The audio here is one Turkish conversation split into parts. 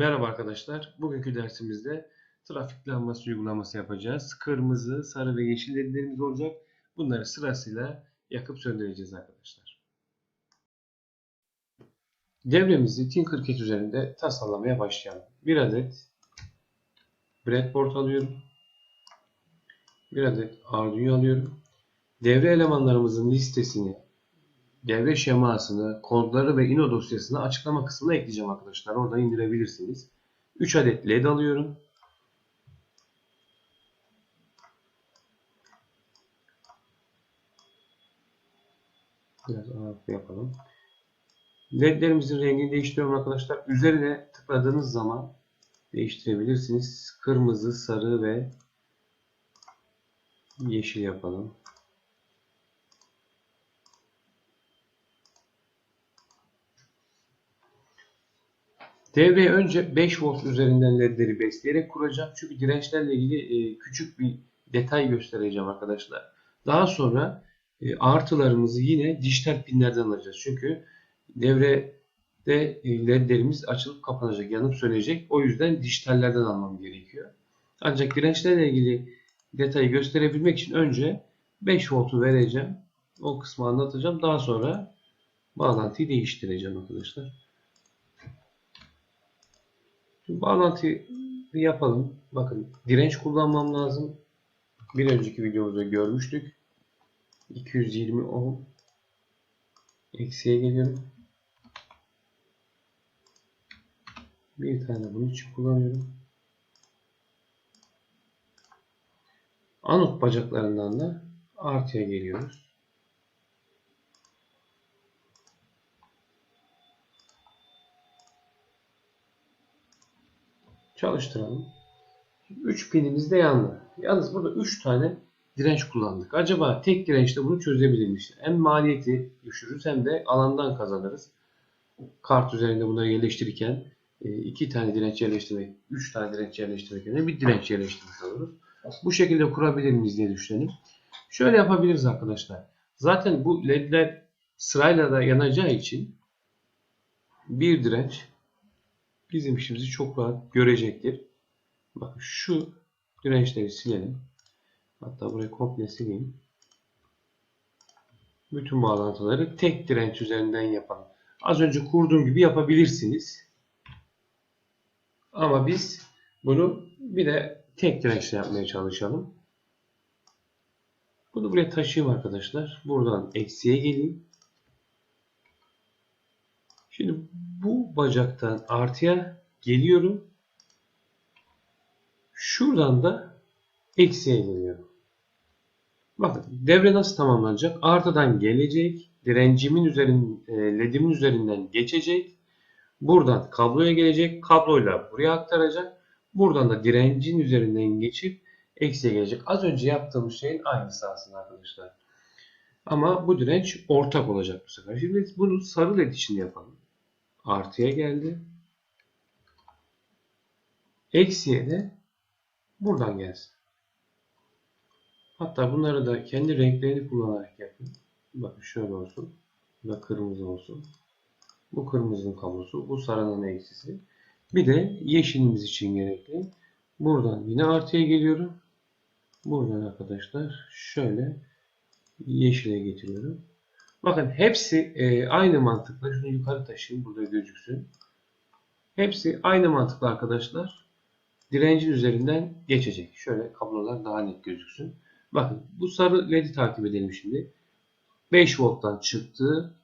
Merhaba arkadaşlar. Bugünkü dersimizde trafik lambası uygulaması yapacağız. Kırmızı, sarı ve yeşil ledlerimiz olacak. Bunları sırasıyla yakıp söndüreceğiz arkadaşlar. Devremizi Tinkercad üzerinde tasarlamaya başlayalım. Bir adet breadboard alıyorum. Bir adet Arduino alıyorum. Devre elemanlarımızın listesini, devre şemasını, kodları ve ino dosyasını açıklama kısmına ekleyeceğim arkadaşlar. Oradan indirebilirsiniz. 3 adet led alıyorum. Biraz ağırlıklı yapalım. Ledlerimizin rengini değiştiriyorum arkadaşlar. Üzerine tıkladığınız zaman değiştirebilirsiniz. Kırmızı, sarı ve yeşil yapalım. Devreye önce 5 volt üzerinden ledleri besleyerek kuracağım. Çünkü dirençlerle ilgili e, küçük bir detay göstereceğim arkadaşlar. Daha sonra e, artılarımızı yine dijital pinlerden alacağız. Çünkü devrede e, ledlerimiz açılıp kapanacak, yanıp sönecek. O yüzden dijitallerden almam gerekiyor. Ancak dirençlerle ilgili detayı gösterebilmek için önce 5 voltu vereceğim. O kısmı anlatacağım. Daha sonra bağlantıyı değiştireceğim arkadaşlar. Şimdi bağlantıyı yapalım. Bakın direnç kullanmam lazım. Bir önceki videomuzda görmüştük. 220 ohm. Eksiye geliyorum. Bir tane bunun için kullanıyorum. Anot bacaklarından da artıya geliyoruz. Çalıştıralım. 3 pinimiz de yandı. Yalnız burada 3 tane direnç kullandık. Acaba tek dirençte bunu çözebilir miyiz? Hem maliyeti düşürürüz hem de alandan kazanırız. Kart üzerinde bunları yerleştirirken 2 tane direnç yerleştirmek, 3 tane direnç yerleştirmek yerine bir direnç yerleştirmiş oluruz. Bu şekilde kurabilir miyiz diye düşünelim. Şöyle yapabiliriz arkadaşlar. Zaten bu ledler sırayla da yanacağı için bir direnç bizim işimizi çok rahat görecektir. Bakın şu dirençleri silelim. Hatta burayı komple sileyim. Bütün bağlantıları tek direnç üzerinden yapalım. Az önce kurduğum gibi yapabilirsiniz. Ama biz bunu bir de tek dirençle yapmaya çalışalım. Bunu buraya taşıyayım arkadaşlar. Buradan eksiye geleyim. Şimdi bu bacaktan artıya geliyorum. Şuradan da eksiye geliyorum. Bakın devre nasıl tamamlanacak? Artıdan gelecek. Direncimin üzerin, e, ledimin üzerinden geçecek. Buradan kabloya gelecek. Kabloyla buraya aktaracak. Buradan da direncin üzerinden geçip eksiye gelecek. Az önce yaptığımız şeyin aynısı aslında arkadaşlar. Ama bu direnç ortak olacak bu sefer. Şimdi bunu sarı led için yapalım. Artıya geldi. Eksiye de buradan gelsin. Hatta bunları da kendi renklerini kullanarak yapın. Bakın şöyle olsun. Bu da kırmızı olsun. Bu kırmızının kablosu. Bu sarının eksisi. Bir de yeşilimiz için gerekli. Buradan yine artıya geliyorum. Buradan arkadaşlar şöyle yeşile getiriyorum. Bakın hepsi e, aynı mantıkla. Şunu yukarı taşıyayım burada gözüksün. Hepsi aynı mantıkla arkadaşlar. Direncin üzerinden geçecek. Şöyle kablolar daha net gözüksün. Bakın bu sarı led'i takip edelim şimdi. 5 volttan çıktı.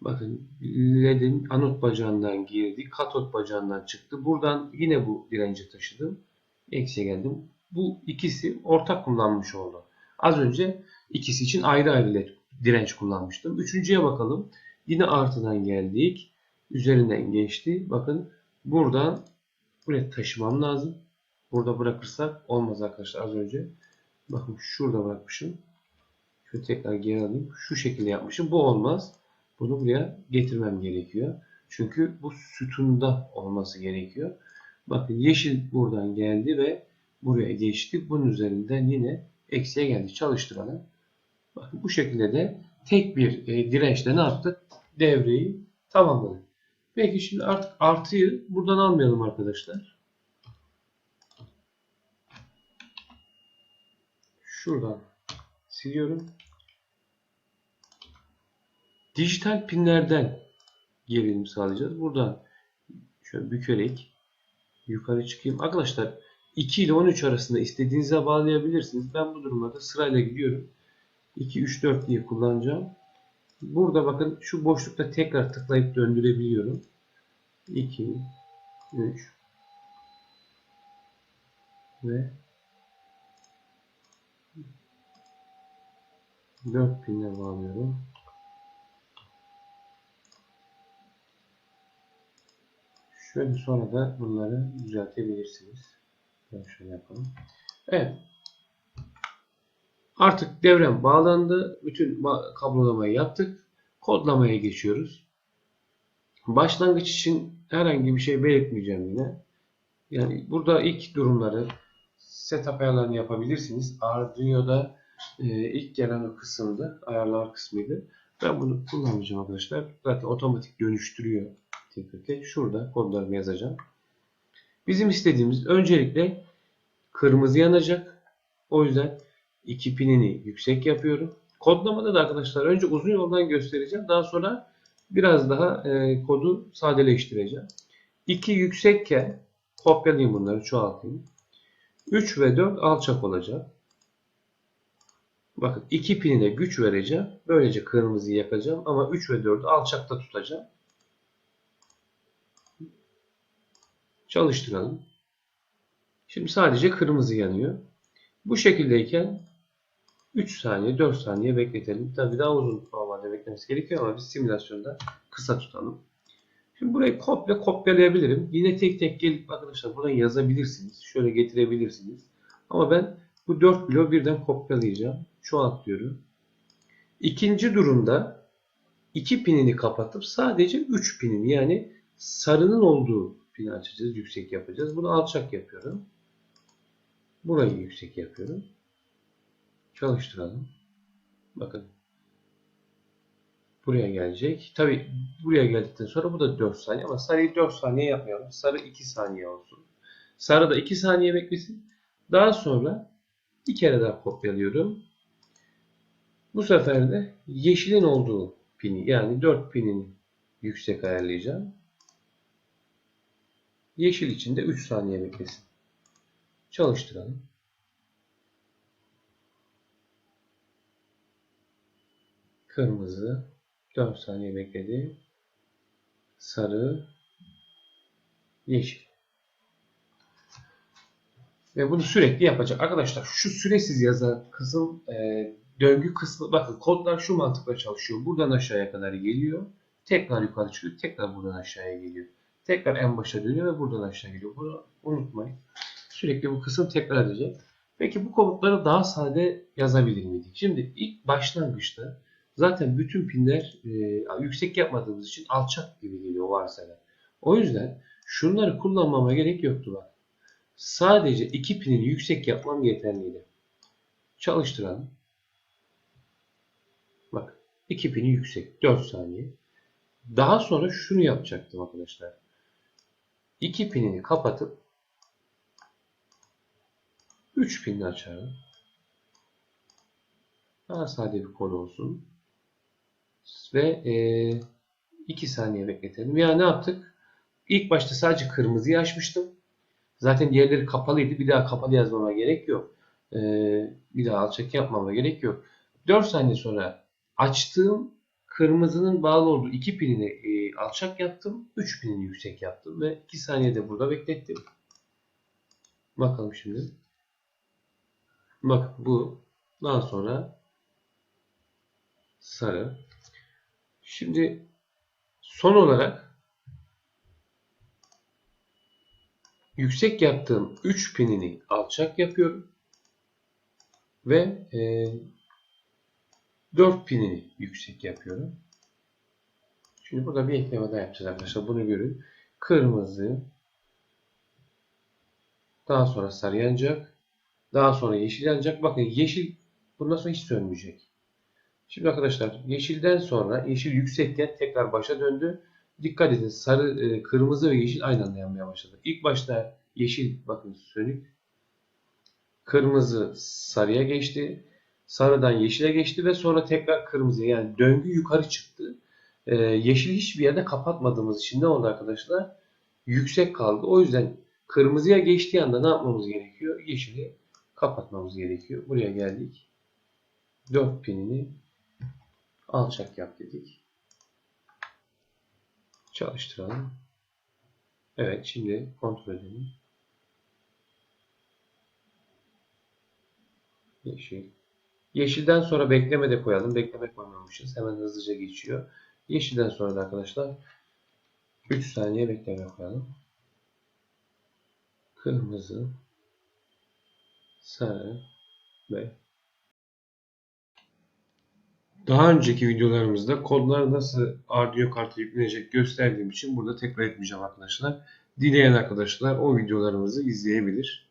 Bakın led'in anot bacağından girdi. Katot bacağından çıktı. Buradan yine bu direnci taşıdım. Eksiye geldim. Bu ikisi ortak kullanmış oldu. Az önce ikisi için ayrı ayrı led direnç kullanmıştım. Üçüncüye bakalım. Yine artıdan geldik. Üzerinden geçti. Bakın buradan buraya taşımam lazım. Burada bırakırsak olmaz arkadaşlar az önce. Bakın şurada bırakmışım. Şöyle tekrar geri alayım. Şu şekilde yapmışım. Bu olmaz. Bunu buraya getirmem gerekiyor. Çünkü bu sütunda olması gerekiyor. Bakın yeşil buradan geldi ve buraya geçti. Bunun üzerinden yine eksiye geldi. Çalıştıralım. Bu şekilde de tek bir e, dirençle ne yaptık? Devreyi tamamladık. Peki şimdi artık artıyı buradan almayalım arkadaşlar. Şuradan siliyorum. Dijital pinlerden gerilim sağlayacağız. Buradan şöyle bükerek yukarı çıkayım. Arkadaşlar 2 ile 13 arasında istediğinize bağlayabilirsiniz. Ben bu durumda sırayla gidiyorum. 2, 3, 4 diye kullanacağım. Burada bakın şu boşlukta tekrar tıklayıp döndürebiliyorum. 2, 3 ve 4 pinle bağlıyorum. Şöyle sonra da bunları düzeltebilirsiniz. Ben şöyle yapalım. Evet. Artık devrem bağlandı. Bütün kablolamayı yaptık. Kodlamaya geçiyoruz. Başlangıç için herhangi bir şey belirtmeyeceğim yine. Yani burada ilk durumları setup ayarlarını yapabilirsiniz. Arduino'da e, ilk gelen o kısımdı. Ayarlar kısmıydı. Ben bunu kullanmayacağım arkadaşlar. Zaten otomatik dönüştürüyor. tek. Şurada kodlarımı yazacağım. Bizim istediğimiz öncelikle kırmızı yanacak. O yüzden iki pinini yüksek yapıyorum. Kodlamada da arkadaşlar önce uzun yoldan göstereceğim. Daha sonra biraz daha e, kodu sadeleştireceğim. 2 yüksekken kopyalayayım bunları çoğaltayım. 3 ve 4 alçak olacak. Bakın iki pinine güç vereceğim. Böylece kırmızıyı yakacağım ama 3 ve 4'ü alçakta tutacağım. Çalıştıralım. Şimdi sadece kırmızı yanıyor. Bu şekildeyken 3 saniye 4 saniye bekletelim. Tabii daha uzun normalde beklemesi gerekiyor ama biz simülasyonda kısa tutalım. Şimdi burayı komple kopyalayabilirim. Yine tek tek gelip arkadaşlar buradan yazabilirsiniz. Şöyle getirebilirsiniz. Ama ben bu 4 bloğu birden kopyalayacağım. Çoğalt diyorum. İkinci durumda 2 pinini kapatıp sadece 3 pinini yani sarının olduğu pini açacağız. Yüksek yapacağız. Bunu alçak yapıyorum. Burayı yüksek yapıyorum. Çalıştıralım. Bakın. Buraya gelecek. Tabi buraya geldikten sonra bu da 4 saniye ama sarıyı 4 saniye yapmayalım. Sarı 2 saniye olsun. Sarı da 2 saniye beklesin. Daha sonra bir kere daha kopyalıyorum. Bu sefer de yeşilin olduğu pini yani 4 pinin yüksek ayarlayacağım. Yeşil için de 3 saniye beklesin. Çalıştıralım. Kırmızı 4 saniye bekledi. Sarı yeşil. Ve bunu sürekli yapacak. Arkadaşlar şu süresiz yazan kısım e, döngü kısmı bakın kodlar şu mantıkla çalışıyor. Buradan aşağıya kadar geliyor. Tekrar yukarı çıkıyor. Tekrar buradan aşağıya geliyor. Tekrar en başa dönüyor ve buradan aşağı geliyor. Bunu unutmayın. Sürekli bu kısım tekrar edecek. Peki bu komutları daha sade yazabilir miydik? Şimdi ilk başlangıçta zaten bütün pinler e, yüksek yapmadığımız için alçak gibi geliyor varsayılan. O yüzden şunları kullanmama gerek yoktu bak. Sadece iki pinini yüksek yapmam yeterliydi. Çalıştıralım. Bak iki pini yüksek 4 saniye. Daha sonra şunu yapacaktım arkadaşlar. İki pinini kapatıp 3 pinini açarım. Daha sade bir kod olsun. Ve 2 e, saniye bekletelim. Ya ne yaptık? İlk başta sadece kırmızıyı açmıştım. Zaten diğerleri kapalıydı. Bir daha kapalı yazmama gerek yok. E, bir daha alçak yapmama gerek yok. 4 saniye sonra açtığım kırmızının bağlı olduğu 2 pinini e, alçak yaptım. 3 pinini yüksek yaptım. Ve 2 saniyede burada beklettim. Bakalım şimdi. Bak bu daha sonra sarı. Şimdi son olarak yüksek yaptığım 3 pinini alçak yapıyorum. Ve e, 4 pinini yüksek yapıyorum. Şimdi burada bir ekleme daha yapacağız arkadaşlar. Bunu görün. Kırmızı daha sonra sarı yanacak. Daha sonra yeşil yanacak. Bakın yeşil bundan sonra hiç sönmeyecek. Şimdi arkadaşlar yeşilden sonra yeşil yüksekken tekrar başa döndü dikkat edin sarı, e, kırmızı ve yeşil aynı anda yanmaya başladı. İlk başta yeşil bakın sönük. Kırmızı sarıya geçti. Sarıdan yeşile geçti ve sonra tekrar kırmızıya yani döngü yukarı çıktı. E, yeşil hiçbir yerde kapatmadığımız için ne oldu arkadaşlar? Yüksek kaldı. O yüzden kırmızıya geçtiği anda ne yapmamız gerekiyor? Yeşili kapatmamız gerekiyor. Buraya geldik. 4 pinini alçak yap dedik. Çalıştıralım. Evet şimdi kontrol edelim. Yeşil. Yeşilden sonra bekleme de koyalım. Bekleme koymamışız. Hemen hızlıca geçiyor. Yeşilden sonra da arkadaşlar 3 saniye bekleme koyalım. Kırmızı, sarı ve daha önceki videolarımızda kodlar nasıl Arduino kartı yüklenecek gösterdiğim için burada tekrar etmeyeceğim arkadaşlar. Dileyen arkadaşlar o videolarımızı izleyebilir.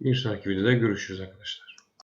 Bir sonraki videoda görüşürüz arkadaşlar.